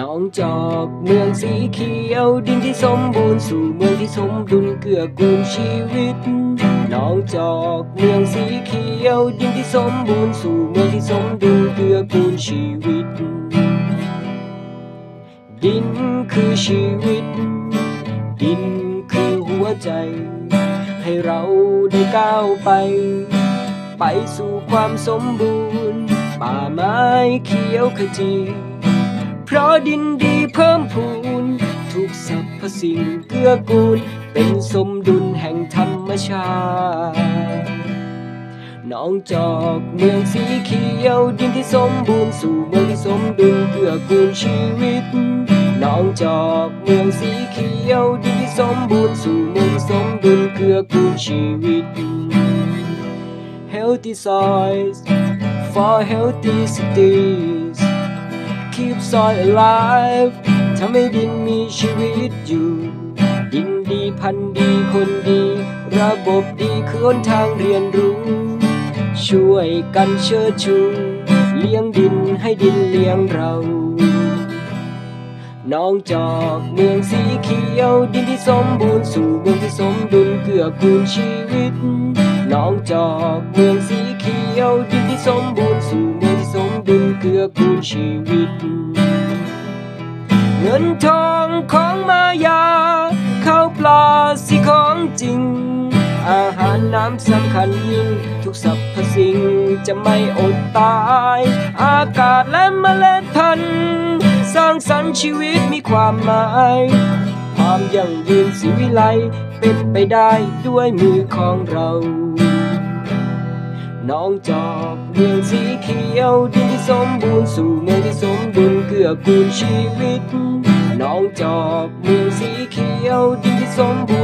น้องจอกเมืองสีเขียวดินที่สมบูรณ์สู่เมืองที่สมดุลเกื้อกูลชีวิต น้องจอกเมืองสีเขียวดินที่สมบูรณ์สู่เมืองที่สมดุลเกื้อกูลชีวิต ดินคือชีวิต ดินคือหัวใจ ให้เราได้ก้าวไป ไปสู่ความสมบูรณ์ ป่าไม้เขียวขจี ราะดินดีเพิ่มพูน ทุกสรรพสิ่งเกื้อกูล เป็นสมดุลแห่งธรรมชาติน้องจอกเมืองสีเขียวดินที่สมบูรณ์สู่เมืองที่สมดุลเกื้อกูลชีวิตน้องจอกเมืองสีเขียวดินที่สมบูรณ์สู่เมืองที่สมดุลเกื้อกูลชีวิต Healthy soils for healthy cities Keep soil alive ทำให้ดินมีชีวิตอยู่ ดินดีพันธุ์ดีคนดี ระบบดีคือหนทางเรียนรู้ ช่วยกันเชิดชูเลี้ยงดินให้ดินเลี้ยงเรา น้องจอกเมืองสีเขียว ดินที่สมบูรณ์สู่เมืองที่สมดุลเกื้อกูลชีวิต น้องจอกเมืองสีเขียวดินที่สมบูรณ์ เกื้อกูลชีวิต เงินทองของมายา เข้าปลาสิของจริง อาหารน้ำสำคัญยิ่ง ทุกสรรพสิ่งจะไม่อดตาย อากาศและเมล็ดพันธุ์สร้างสรรค์ชีวิตมีความหมาย ความยั่งยืนสิวิไลเป็นไปได้ด้วยมือของเรา น้องจอกเมืองสีเขียวดินที่สมบูรณ์สู่เมืองที่สมดุลเกื้อกูลชีวิต น้องจอกเมืองสีเขียวดินที่สมบูรณ์